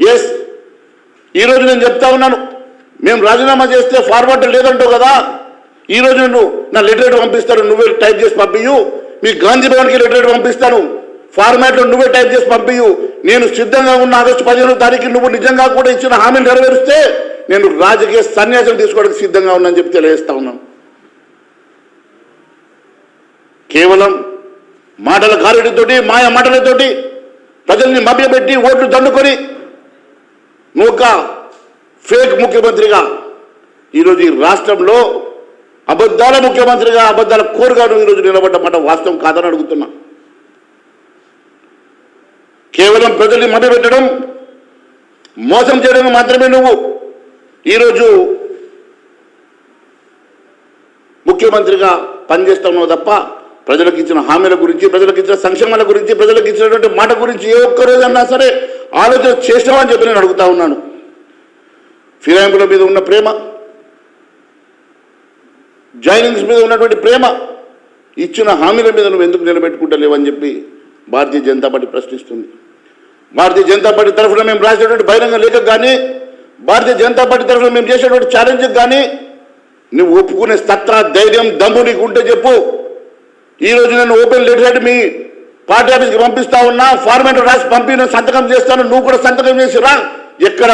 Yes ఈరోజు నేను చెప్తా ఉన్నాను. మేము రాజీనామా చేస్తే ఫార్వర్డ్ లేదంటావు కదా? ఈరోజు నువ్వు నా లెటర్ పంపిస్తాను. నువ్వే టైప్ చేసి పంపించు మీ గాంధీ భవన్కి లెటర్ పంపిస్తాను. ఫార్మాట్లో నువ్వే టైప్ చేసి పంపించు నేను సిద్ధంగా ఉన్న ఆగస్టు పదిహేను తారీఖు నువ్వు నిజంగా కూడా ఇచ్చిన హామీని నెరవేరిస్తే నేను రాజకీయ సన్యాసం తీసుకోవడానికి సిద్ధంగా ఉన్నాను చెప్పి తెలియజేస్తా ఉన్నాను. కేవలం మాటల గారెడితోటి మాయ మాటలతోటి ప్రజల్ని మభ్యపెట్టి ఓట్లు దండుకొని ఒక ఫేక్ ముఖ్యమంత్రిగా ఈరోజు ఈ రాష్ట్రంలో అబద్ధాల ముఖ్యమంత్రిగా అబద్ధాల కోరుగా నువ్వు ఈరోజు నిలబడ్డమాట. వాస్తవం కాదని అడుగుతున్నా. కేవలం ప్రజల్ని మభ్యపెట్టడం మోసం చేయడం మాత్రమే నువ్వు. ఈరోజు ముఖ్యమంత్రిగా పనిచేస్తున్నావు తప్ప ప్రజలకు ఇచ్చిన హామీల గురించి ప్రజలకు ఇచ్చిన సంక్షేమాల గురించి ప్రజలకు ఇచ్చినటువంటి మాట గురించి ఏ ఒక్కరోజన్నా సరే ఆలోచన చేసినామని చెప్పి నేను అడుగుతా ఉన్నాను. ఫిరాయింపుల మీద ఉన్న ప్రేమ జాయినింగ్స్ మీద ఉన్నటువంటి ప్రేమ ఇచ్చిన హామీల మీద నువ్వు ఎందుకు నిలబెట్టుకుంటలేవని చెప్పి భారతీయ జనతా పార్టీ ప్రశ్నిస్తుంది. భారతీయ జనతా పార్టీ తరఫున మేము రాసేటువంటి బహిరంగ లేఖకు కానీ భారతీయ జనతా పార్టీ తరఫున మేము చేసేటువంటి ఛాలెంజ్కి కానీ నువ్వు ఒప్పుకునే సత్తా ధైర్యం దమ్ము నీకు ఉంటే చెప్పు. ఈ రోజు నేను ఓపెన్ లెటర్ మీ పార్టీ ఆఫీస్కి పంపిస్తా ఉన్నా ఫార్మేట్ రాసి పంపి సంతకం చేస్తాను. నువ్వు కూడా సంతకం చేసిరా ఎక్కడ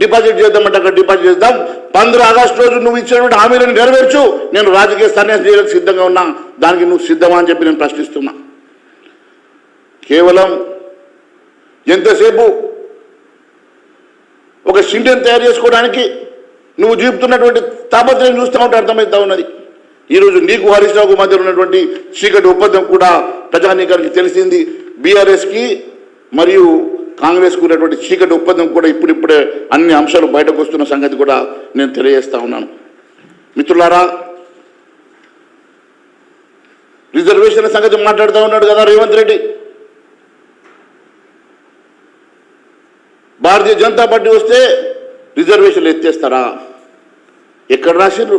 డిపాజిట్ చేద్దామంటే అక్కడ డిపాజిట్ చేద్దాం. పంద్ర ఆగస్టు రోజు నువ్వు ఇచ్చినటువంటి హామీలను నెరవేర్చు. నేను రాజకీయ సన్యాసం చేయడానికి సిద్ధంగా ఉన్నా. దానికి నువ్వు సిద్ధమా అని చెప్పి నేను ప్రశ్నిస్తున్నా. కేవలం ఎంతసేపు ఒక షిండెన్ తయారు చేసుకోవడానికి నువ్వు చూపుతున్నటువంటి తాపత్రయం చూస్తూ ఉంటే అర్థమవుతా ఉన్నది. ఈరోజు నీకు హరీష్ రావుకు మధ్య ఉన్నటువంటి చీకటి ఒప్పందం కూడా ప్రజానీకానికి తెలిసింది. బీఆర్ఎస్కి మరియు కాంగ్రెస్కు ఉన్నటువంటి చీకటి ఒప్పందం కూడా ఇప్పుడిప్పుడే అన్ని అంశాలు బయటకు వస్తున్న సంగతి కూడా నేను తెలియజేస్తా ఉన్నాను. మిత్రులారా రిజర్వేషన్ సంగతి మాట్లాడుతూ ఉన్నాడు కదా రేవంత్ రెడ్డి. భారతీయ జనతా పార్టీ వస్తే రిజర్వేషన్లు ఎత్తేస్తారా? ఎక్కడ రాసిండ్రు?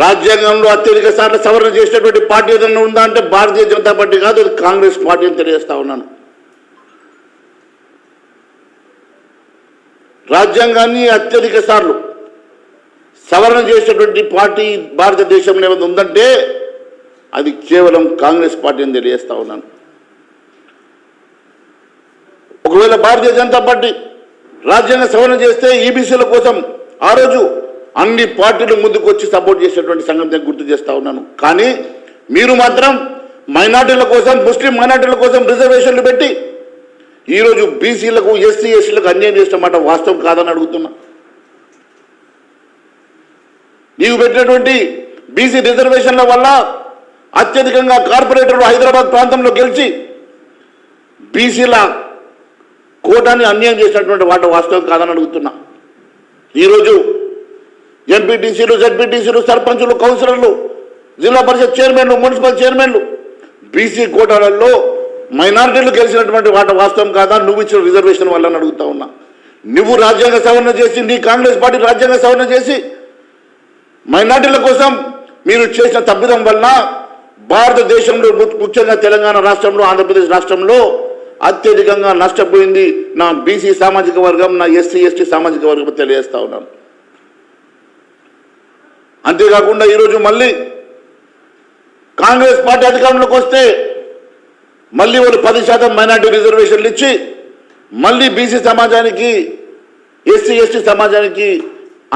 రాజ్యాంగంలో అత్యధిక సార్లు సవరణ చేసినటువంటి పార్టీ ఏదైనా ఉందా అంటే భారతీయ జనతా పార్టీ కాదు అది కాంగ్రెస్ పార్టీ అని తెలియజేస్తా ఉన్నాను. రాజ్యాంగాన్ని అత్యధిక సార్లు సవరణ చేసినటువంటి పార్టీ భారతదేశంలో ఏమైనా ఉందంటే అది కేవలం కాంగ్రెస్ పార్టీ అని తెలియజేస్తా ఉన్నాను. ఒకవేళ భారతీయ జనతా పార్టీ రాజ్యాంగ సవరణ చేస్తే ఈబీసీల కోసం ఆ రోజు అన్ని పార్టీలు ముందుకు వచ్చి సపోర్ట్ చేసేటువంటి సంగతి గుర్తు చేస్తా ఉన్నాను. కానీ మీరు మాత్రం మైనార్టీల కోసం ముస్లిం మైనార్టీల కోసం రిజర్వేషన్లు పెట్టి ఈరోజు బీసీలకు ఎస్సీ ఎస్సీలకు అన్యాయం చేసిన మాట వాస్తవం కాదని అడుగుతున్నా. నీవు పెట్టినటువంటి బీసీ రిజర్వేషన్ల వల్ల అత్యధికంగా కార్పొరేటర్లు హైదరాబాద్ ప్రాంతంలో గెలిచి బీసీల కోటాన్ని అన్యాయం చేసినటువంటి వాటి వాస్తవం కాదని అడుగుతున్నా. ఈరోజు ఎంపీటీసీలు జడ్పీటీసీలు సర్పంచులు కౌన్సిలర్లు జిల్లా పరిషత్ చైర్మన్లు మున్సిపల్ చైర్మన్లు బీసీ కోటాలలో మైనారిటీలు గెలిచినటువంటి వాట వాస్తవం కాదా? నువ్వు ఇచ్చిన రిజర్వేషన్ వల్ల అడుగుతా ఉన్నా. నువ్వు రాజ్యాంగ సవరణ చేసి నీ కాంగ్రెస్ పార్టీ రాజ్యాంగ సవరణ చేసి మైనార్టీల కోసం మీరు చేసిన తప్పిదం వలన భారతదేశంలో ముఖ్యంగా తెలంగాణ రాష్ట్రంలో ఆంధ్రప్రదేశ్ రాష్ట్రంలో అత్యధికంగా నష్టపోయింది నా బీసీ సామాజిక వర్గం నా ఎస్సీ ఎస్టీ సామాజిక వర్గం తెలియజేస్తా ఉన్నాను. అంతేకాకుండా ఈరోజు మళ్ళీ కాంగ్రెస్ పార్టీ అధికారంలోకి వస్తే మళ్ళీ వాళ్ళు పది శాతం మైనార్టీ రిజర్వేషన్లు ఇచ్చి మళ్ళీ బీసీ సమాజానికి ఎస్సీ ఎస్టీ సమాజానికి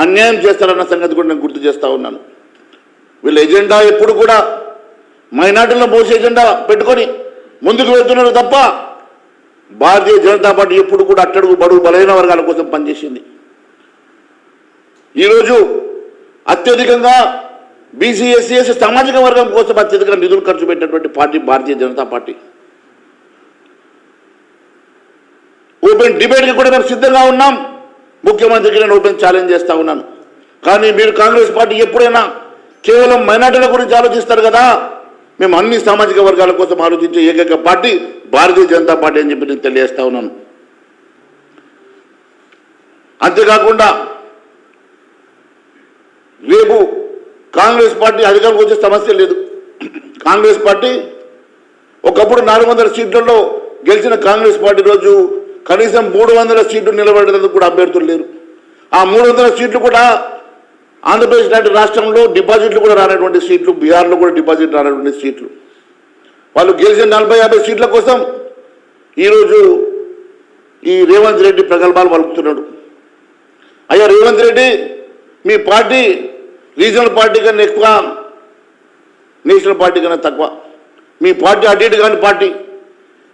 అన్యాయం చేస్తారన్న సంగతి కూడా నేను గుర్తు చేస్తా ఉన్నాను. వీళ్ళ ఎజెండా ఎప్పుడు కూడా మైనార్టీలను మోసే ఎజెండా పెట్టుకొని ముందుకు వెళ్తున్నారు తప్ప భారతీయ జనతా పార్టీ ఎప్పుడు కూడా అట్టడుగు బడుగు బలహీన వర్గాల కోసం పనిచేసింది. ఈరోజు అత్యధికంగా బీసీ ఎస్సీ ఎస్సీ సామాజిక వర్గం కోసం అత్యధికంగా నిధులు ఖర్చు పెట్టినటువంటి party Bharatiya Janata party. Open డిబేట్కి కూడా మేము సిద్ధంగా ఉన్నాం. ముఖ్యమంత్రికి నేను ఓపెన్ ఛాలెంజ్ చేస్తా ఉన్నాను. కానీ మీరు కాంగ్రెస్ పార్టీ ఎప్పుడైనా కేవలం మైనార్టీల గురించి ఆలోచిస్తారు కదా? మేము అన్ని సామాజిక వర్గాల కోసం ఆలోచించే ఏకైక పార్టీ భారతీయ జనతా పార్టీ అని చెప్పి నేను తెలియజేస్తా ఉన్నాను. అంతేకాకుండా రేపు కాంగ్రెస్ పార్టీ అధికారంకి వచ్చే సమస్య లేదు. కాంగ్రెస్ పార్టీ ఒకప్పుడు నాలుగు వందల సీట్లలో గెలిచిన కాంగ్రెస్ పార్టీ రోజు కనీసం మూడు వందల సీట్లు నిలబడేందుకు కూడా అభ్యర్థులు లేరు. ఆ మూడు వందల సీట్లు కూడా ఆంధ్రప్రదేశ్ లాంటి రాష్ట్రంలో డిపాజిట్లు కూడా రానటువంటి సీట్లు బీహార్లో కూడా డిపాజిట్ రానటువంటి సీట్లు. వాళ్ళు గెలిచిన నలభై యాభై సీట్ల కోసం ఈరోజు ఈ రేవంత్ రెడ్డి ప్రగల్భాలు పలుకుతున్నాడు. అయ్యా రేవంత్ రెడ్డి మీ పార్టీ రీజనల్ పార్టీ కన్నా ఎక్కువ నేషనల్ పార్టీ కన్నా తక్కువ. మీ పార్టీ అటు ఇటు కాని పార్టీ.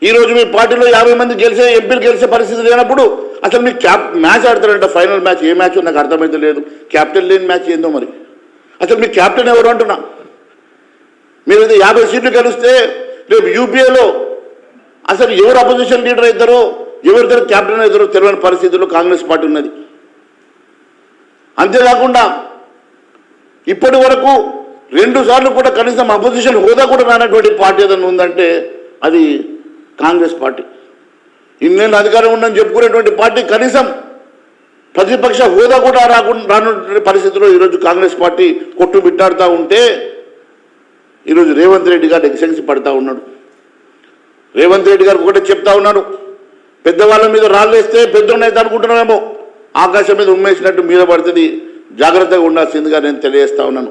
ఈరోజు మీ పార్టీలో యాభై మంది గెలిచే ఎంపీలు గెలిచే పరిస్థితి లేనప్పుడు అసలు మీ క్యాప్ మ్యాచ్ ఆడతారంట ఫైనల్ మ్యాచ్. ఏ మ్యాచ్? నాకు అర్థమైతే లేదు. క్యాప్టెన్ లేని మ్యాచ్ ఏందో మరి. అసలు మీ క్యాప్టెన్ ఎవరు అంటున్నా? మీరు యాభై సీట్లు గెలిస్తే రేపు యూపీఏలో అసలు ఎవరు అపోజిషన్ లీడర్ అవుతారో ఎవరిద్దరు క్యాప్టెన్ అవుతారో తెలియని పరిస్థితుల్లో కాంగ్రెస్ పార్టీ ఉన్నది. అంతేకాకుండా ఇప్పటి వరకు రెండు సార్లు కూడా కనీసం అపోజిషన్ హోదా కూడా రానటువంటి పార్టీ ఏదైనా ఉందంటే అది కాంగ్రెస్ పార్టీ. ఇన్నేళ్ళు అధికారం ఉందని చెప్పుకునేటువంటి పార్టీ కనీసం ప్రతిపక్ష హోదా కూడా రాకుండా రానటువంటి పరిస్థితిలో ఈరోజు కాంగ్రెస్ పార్టీ కొట్టు బిట్టాడుతూ ఉంటే ఈరోజు రేవంత్ రెడ్డి గారు ఎక్సెన్సీ పడతా ఉన్నాడు. రేవంత్ రెడ్డి గారు ఒకటే చెప్తా ఉన్నాడు పెద్దవాళ్ళ మీద రాళ్ళేస్తే పెద్దోన్నైతే అనుకుంటున్నామేమో ఆకాశం మీద ఉమ్మేసినట్టు మీద పడుతుంది జాగ్రత్తగా ఉండాల్సిందిగా నేను తెలియజేస్తా ఉన్నాను.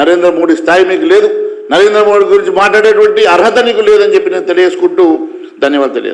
నరేంద్ర మోడీ స్థాయి మీకు లేదు. నరేంద్ర మోడీ గురించి మాట్లాడేటువంటి అర్హత నీకు లేదని చెప్పి నేను తెలియజేసుకుంటూ ధన్యవాదాలు తెలియజేస్తాను